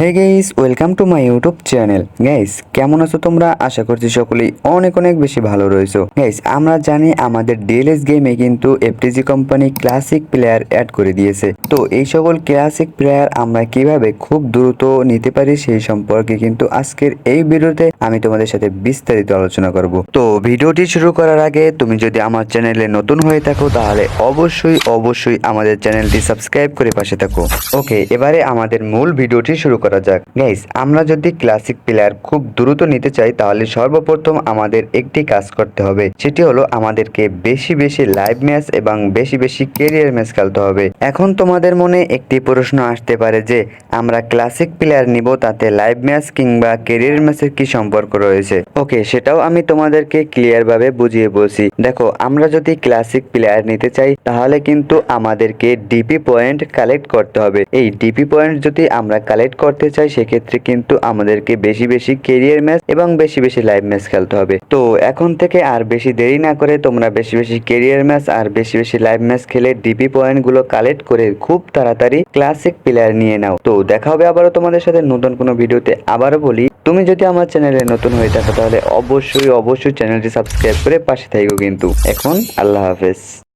Hey guys welcome to my YouTube channel guys কেমন আছো তোমরা? আশা করছি সকলেই অনেক অনেক বেশি ভালো রয়েছো। গাইস আমরা জানি আমাদের ডিএলএস গেমে কিন্তু FTG company classic player add করে দিয়েছে। তো এই সকল ক্লাসিক প্লেয়ার আমরা কীভাবে খুব দ্রুত নিতে পারি সেই সম্পর্কে কিন্তু আজকের এই ভিডিওতে আমি তোমাদের সাথে বিস্তারিত আলোচনা করব। তো ভিডিওটি শুরু করার আগে তুমি যদি আমার চ্যানেলে নতুন হয়ে থাকো, তাহলে অবশ্যই অবশ্যই আমাদের চ্যানেলটি সাবস্ক্রাইব করে পাশে থাকো। ওকে এবারে আমাদের মূল ভিডিওটি শুরু করা যাক। গাইস আমরা যদি ক্লাসিক প্লেয়ার খুব দ্রুত নিতে চাই, তাহলে সর্বপ্রথম আমাদের একটি কাজ করতে হবে। সেটি হলো আমাদেরকে বেশি বেশি লাইভ ম্যাচ এবং বেশি বেশি কেরিয়ার ম্যাচ খেলতে হবে। এখন তোমাদের মনে একটি প্রশ্ন আসতে পারে যে, আমরা ক্লাসিক প্লেয়ার নিব তাতে লাইভ ম্যাচ কিংবা কেরিয়ার ম্যাচের কি সম্পর্ক রয়েছে? ওকে সেটাও আমি তোমাদেরকে ক্লিয়ার ভাবে বুঝিয়ে বলছি। দেখো, আমরা যদি ক্লাসিক প্লেয়ার নিতে চাই, তাহলে কিন্তু আমাদেরকে ডিপি পয়েন্ট কালেক্ট করতে হবে। এই ডিপি পয়েন্ট যদি আমরা কালেক্ট করতে চাই, সেক্ষেত্রে কিন্তু আমাদেরকে বেশি বেশি কেরিয়ার ম্যাচ এবং বেশি বেশি লাইভ ম্যাচ খেলতে হবে। তো এখন থেকে আর বেশি দেরি না করে তোমরা বেশি বেশি কেরিয়ার ম্যাচ আর বেশি বেশি লাইভ ম্যাচ খেলে ডিপি পয়েন্টগুলো কালেক্ট করে খুব তাড়াতাড়ি ক্লাসিক প্লেয়ার নিয়ে নাও। তো দেখা হবে আবারও তোমাদের সাথে নতুন কোনো ভিডিওতে। আবারও বলি, তুমি যদি আমার চ্যানেলে নতুন হয়ে থাকো তাহলে অবশ্যই অবশ্যই চ্যানেলটি সাবস্ক্রাইব করে পাশে থাকো কিন্তু। এখন আল্লাহ হাফেজ।